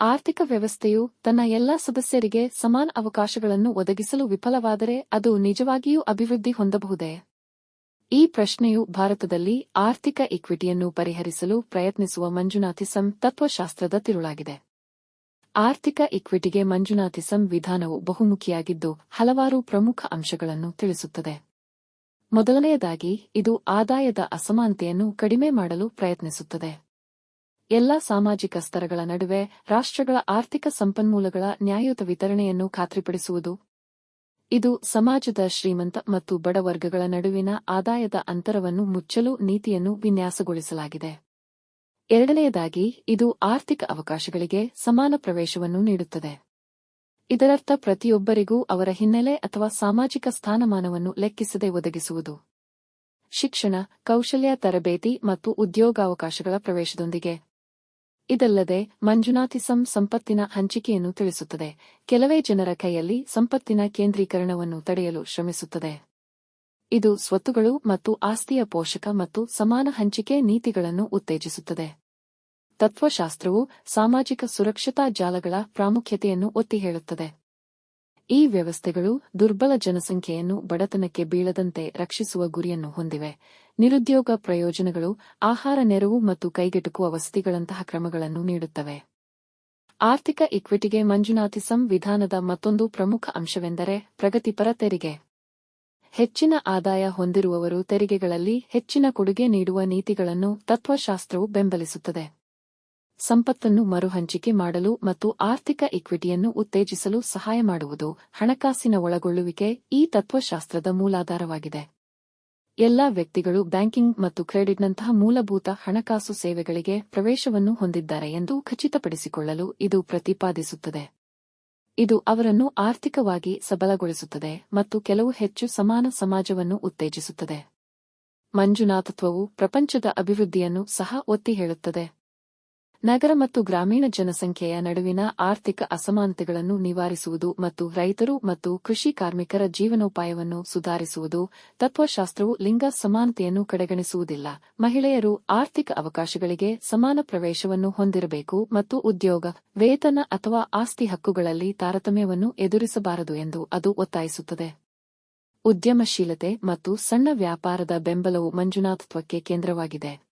ಆರ್ಥಿಕ ವ್ಯವಸ್ಥೆಯು ತನ್ನ ಎಲ್ಲಾ ಸದಸ್ಯರಿಗೆ ಸಮಾನ ಅವಕಾಶಗಳನ್ನು ಒದಗಿಸಲು ವಿಫಲವಾದರೆ ಅದು ನಿಜವಾಗಿಯೂ ಅಭಿವೃದ್ಧಿ ಹೊಂದಬಹುದೇ? ಈ ಪ್ರಶ್ನೆಯು ಭಾರತದಲ್ಲಿ ಆರ್ಥಿಕ ಇಕ್ವಿಟಿಯನ್ನು ಪರಿಹರಿಸಲು ಪ್ರಯತ್ನಿಸುವ ಮಂಜುನಾಥಿಸಂ ತತ್ವಶಾಸ್ತ್ರದ ತಿರುಳಾಗಿದೆ. ಆರ್ಥಿಕ ಇಕ್ವಿಟಿಗೆ ಮಂಜುನಾಥಿಸಂ ವಿಧಾನವು ಬಹುಮುಖಿಯಾಗಿದ್ದು ಹಲವಾರು ಪ್ರಮುಖ ಅಂಶಗಳನ್ನು ತಿಳಿಸುತ್ತದೆ. ಮೊದಲನೆಯದಾಗಿ, ಇದು ಆದಾಯದ ಅಸಮಾನತೆಯನ್ನು ಕಡಿಮೆ ಮಾಡಲು ಪ್ರಯತ್ನಿಸುತ್ತದೆ. ಎಲ್ಲ ಸಾಮಾಜಿಕ ಸ್ತರಗಳ ನಡುವೆ ರಾಷ್ಟ್ರಗಳ ಆರ್ಥಿಕ ಸಂಪನ್ಮೂಲಗಳ ನ್ಯಾಯಯುತ ವಿತರಣೆಯನ್ನು ಖಾತ್ರಿಪಡಿಸುವುದು. ಇದು ಸಮಾಜದ ಶ್ರೀಮಂತ ಮತ್ತು ಬಡ ವರ್ಗಗಳ ನಡುವಿನ ಆದಾಯದ ಅಂತರವನ್ನು ಮುಚ್ಚಲು ನೀತಿಯನ್ನು ವಿನ್ಯಾಸಗೊಳಿಸಲಾಗಿದೆ. ಎರಡನೆಯದಾಗಿ, ಇದು ಆರ್ಥಿಕ ಅವಕಾಶಗಳಿಗೆ ಸಮಾನ ಪ್ರವೇಶವನ್ನು ನೀಡುತ್ತದೆ. ಇದರರ್ಥ, ಪ್ರತಿಯೊಬ್ಬರಿಗೂ ಅವರ ಹಿನ್ನೆಲೆ ಅಥವಾ ಸಾಮಾಜಿಕ ಸ್ಥಾನಮಾನವನ್ನು ಲೆಕ್ಕಿಸದೆ ಒದಗಿಸುವುದು. ಶಿಕ್ಷಣ, ಕೌಶಲ್ಯ, ತರಬೇತಿ ಮತ್ತು ಉದ್ಯೋಗಾವಕಾಶಗಳ ಪ್ರವೇಶದೊಂದಿಗೆ ಇದಲ್ಲದೆ ಮಂಜುನಾಥಿಸಂ ಸಂಪತ್ತಿನ ಹಂಚಿಕೆಯನ್ನು ತಿಳಿಸುತ್ತದೆ. ಕೆಲವೇ ಜನರ ಕೈಯಲ್ಲಿ ಸಂಪತ್ತಿನ ಕೇಂದ್ರೀಕರಣವನ್ನು ತಡೆಯಲು ಶ್ರಮಿಸುತ್ತದೆ. ಇದು ಸ್ವತ್ತುಗಳು ಮತ್ತು ಆಸ್ತಿಯ ಪೋಷಕ ಮತ್ತು ಸಮಾನ ಹಂಚಿಕೆ ನೀತಿಗಳನ್ನು ಉತ್ತೇಜಿಸುತ್ತದೆ. ತತ್ವಶಾಸ್ತ್ರವು ಸಾಮಾಜಿಕ ಸುರಕ್ಷತಾ ಜಾಲಗಳ ಪ್ರಾಮುಖ್ಯತೆಯನ್ನು ಒತ್ತಿ ಹೇಳುತ್ತದೆ. ಈ ವ್ಯವಸ್ಥೆಗಳು ದುರ್ಬಲ ಜನಸಂಖ್ಯೆಯನ್ನು ಬಡತನಕ್ಕೆ ಬೀಳದಂತೆ ರಕ್ಷಿಸುವ ಗುರಿಯನ್ನು ಹೊಂದಿವೆ. ನಿರುದ್ಯೋಗ ಪ್ರಯೋಜನಗಳು, ಆಹಾರ ನೆರವು ಮತ್ತು ಕೈಗೆಟುಕುವ ವಸತಿಗಳಂತಹ ಕ್ರಮಗಳನ್ನು ನೀಡುತ್ತವೆ. ಆರ್ಥಿಕ ಇಕ್ವಿಟಿಗೆ ಮಂಜುನಾಥಿಸಂ ವಿಧಾನದ ಮತ್ತೊಂದು ಪ್ರಮುಖ ಅಂಶವೆಂದರೆ ಪ್ರಗತಿಪರ ತೆರಿಗೆ. ಹೆಚ್ಚಿನ ಆದಾಯ ಹೊಂದಿರುವವರು ತೆರಿಗೆಗಳಲ್ಲಿ ಹೆಚ್ಚಿನ ಕೊಡುಗೆ ನೀಡುವ ನೀತಿಗಳನ್ನು ತತ್ವಶಾಸ್ತ್ರವು ಬೆಂಬಲಿಸುತ್ತದೆ. ಸಂಪತ್ತನ್ನು ಮರುಹಂಚಿಕೆ ಮಾಡಲು ಮತ್ತು ಆರ್ಥಿಕ ಇಕ್ವಿಟಿಯನ್ನು ಉತ್ತೇಜಿಸಲು ಸಹಾಯ ಮಾಡುವುದು ಹಣಕಾಸಿನ ಒಳಗೊಳ್ಳುವಿಕೆ ಈ ತತ್ವಶಾಸ್ತ್ರದ ಮೂಲಾಧಾರವಾಗಿದೆ. ಎಲ್ಲಾ ವ್ಯಕ್ತಿಗಳು ಬ್ಯಾಂಕಿಂಗ್ ಮತ್ತು ಕ್ರೆಡಿಟ್ನಂತಹ ಮೂಲಭೂತ ಹಣಕಾಸು ಸೇವೆಗಳಿಗೆ ಪ್ರವೇಶವನ್ನು ಹೊಂದಿದ್ದಾರೆ ಎಂದು ಖಚಿತಪಡಿಸಿಕೊಳ್ಳಲು ಇದು ಪ್ರತಿಪಾದಿಸುತ್ತದೆ. ಇದು ಅವರನ್ನು ಆರ್ಥಿಕವಾಗಿ ಸಬಲಗೊಳಿಸುತ್ತದೆ ಮತ್ತು ಕೆಲವು ಹೆಚ್ಚು ಸಮಾನ ಸಮಾಜವನ್ನು ಉತ್ತೇಜಿಸುತ್ತದೆ. ಮಂಜುನಾಥತ್ವವು ಪ್ರಪಂಚದ ಅಭಿವೃದ್ಧಿಯನ್ನು ಸಹ ಒತ್ತಿ ಹೇಳುತ್ತದೆ. ನಗರ ಮತ್ತು ಗ್ರಾಮೀಣ ಜನಸಂಖ್ಯೆಯ ನಡುವಿನ ಆರ್ಥಿಕ ಅಸಮಾನತೆಗಳನ್ನು ನಿವಾರಿಸುವುದು ಮತ್ತು ರೈತರು ಮತ್ತು ಕೃಷಿ ಕಾರ್ಮಿಕರ ಜೀವನೋಪಾಯವನ್ನು ಸುಧಾರಿಸುವುದು, ತತ್ವಶಾಸ್ತ್ರವು ಲಿಂಗ ಸಮಾನತೆಯನ್ನು ಕಡೆಗಣಿಸುವುದಿಲ್ಲ. ಮಹಿಳೆಯರು ಆರ್ಥಿಕ ಅವಕಾಶಗಳಿಗೆ ಸಮಾನ ಪ್ರವೇಶವನ್ನು ಹೊಂದಿರಬೇಕು ಮತ್ತು ಉದ್ಯೋಗ, ವೇತನ ಅಥವಾ ಆಸ್ತಿ ಹಕ್ಕುಗಳಲ್ಲಿ ತಾರತಮ್ಯವನ್ನು ಎದುರಿಸಬಾರದು ಎಂದು ಅದು ಒತ್ತಾಯಿಸುತ್ತದೆ. ಉದ್ಯಮಶೀಲತೆ ಮತ್ತು ಸಣ್ಣ ವ್ಯಾಪಾರದ ಬೆಂಬಲವು ಮಂಜುನಾಥತ್ವಕ್ಕೆ ಕೇಂದ್ರವಾಗಿದೆ.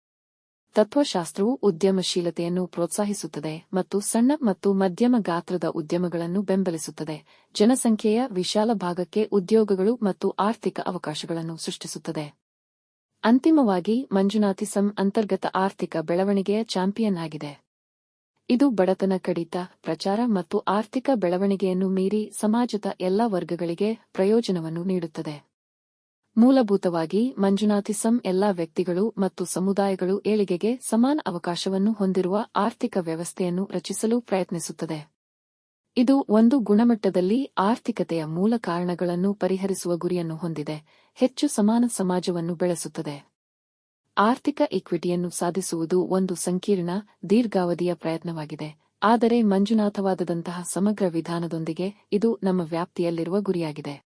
ತತ್ವಶಾಸ್ತ್ರವು ಉದ್ಯಮಶೀಲತೆಯನ್ನು ಪ್ರೋತ್ಸಾಹಿಸುತ್ತದೆ ಮತ್ತು ಸಣ್ಣ ಮತ್ತು ಮಧ್ಯಮ ಗಾತ್ರದ ಉದ್ಯಮಗಳನ್ನು ಬೆಂಬಲಿಸುತ್ತದೆ. ಜನಸಂಖ್ಯೆಯ ವಿಶಾಲ ಭಾಗಕ್ಕೆ ಉದ್ಯೋಗಗಳು ಮತ್ತು ಆರ್ಥಿಕ ಅವಕಾಶಗಳನ್ನು ಸೃಷ್ಟಿಸುತ್ತದೆ. ಅಂತಿಮವಾಗಿ ಮಂಜುನಾಥಿಸಂ ಅಂತರ್ಗತ ಆರ್ಥಿಕ ಬೆಳವಣಿಗೆಯ ಚಾಂಪಿಯನ್ ಆಗಿದೆ. ಇದು ಬಡತನ ಕಡಿತ, ಪ್ರಚಾರ ಮತ್ತು ಆರ್ಥಿಕ ಬೆಳವಣಿಗೆಯನ್ನು ಮೀರಿ ಸಮಾಜದ ಎಲ್ಲಾ ವರ್ಗಗಳಿಗೆ ಪ್ರಯೋಜನವನ್ನು ನೀಡುತ್ತದೆ. ಮೂಲಭೂತವಾಗಿ ಮಂಜುನಾಥಿಸಂ ಎಲ್ಲಾ ವ್ಯಕ್ತಿಗಳು ಮತ್ತು ಸಮುದಾಯಗಳು ಏಳಿಗೆಗೆ ಸಮಾನ ಅವಕಾಶವನ್ನು ಹೊಂದಿರುವ ಆರ್ಥಿಕ ವ್ಯವಸ್ಥೆಯನ್ನು ರಚಿಸಲು ಪ್ರಯತ್ನಿಸುತ್ತದೆ. ಇದು ಒಂದು ಗುಣಮಟ್ಟದಲ್ಲಿ ಆರ್ಥಿಕತೆಯ ಮೂಲ ಕಾರಣಗಳನ್ನು ಪರಿಹರಿಸುವ ಗುರಿಯನ್ನು ಹೊಂದಿದೆ, ಹೆಚ್ಚು ಸಮಾನ ಸಮಾಜವನ್ನು ಬೆಳೆಸುತ್ತದೆ. ಆರ್ಥಿಕ ಇಕ್ವಿಟಿಯನ್ನು ಸಾಧಿಸುವುದು ಒಂದು ಸಂಕೀರ್ಣ, ದೀರ್ಘಾವಧಿಯ ಪ್ರಯತ್ನವಾಗಿದೆ, ಆದರೆ ಮಂಜುನಾಥವಾದದಂತಹ ಸಮಗ್ರ ವಿಧಾನದೊಂದಿಗೆ ಇದು ನಮ್ಮ ವ್ಯಾಪ್ತಿಯಲ್ಲಿರುವ ಗುರಿಯಾಗಿದೆ.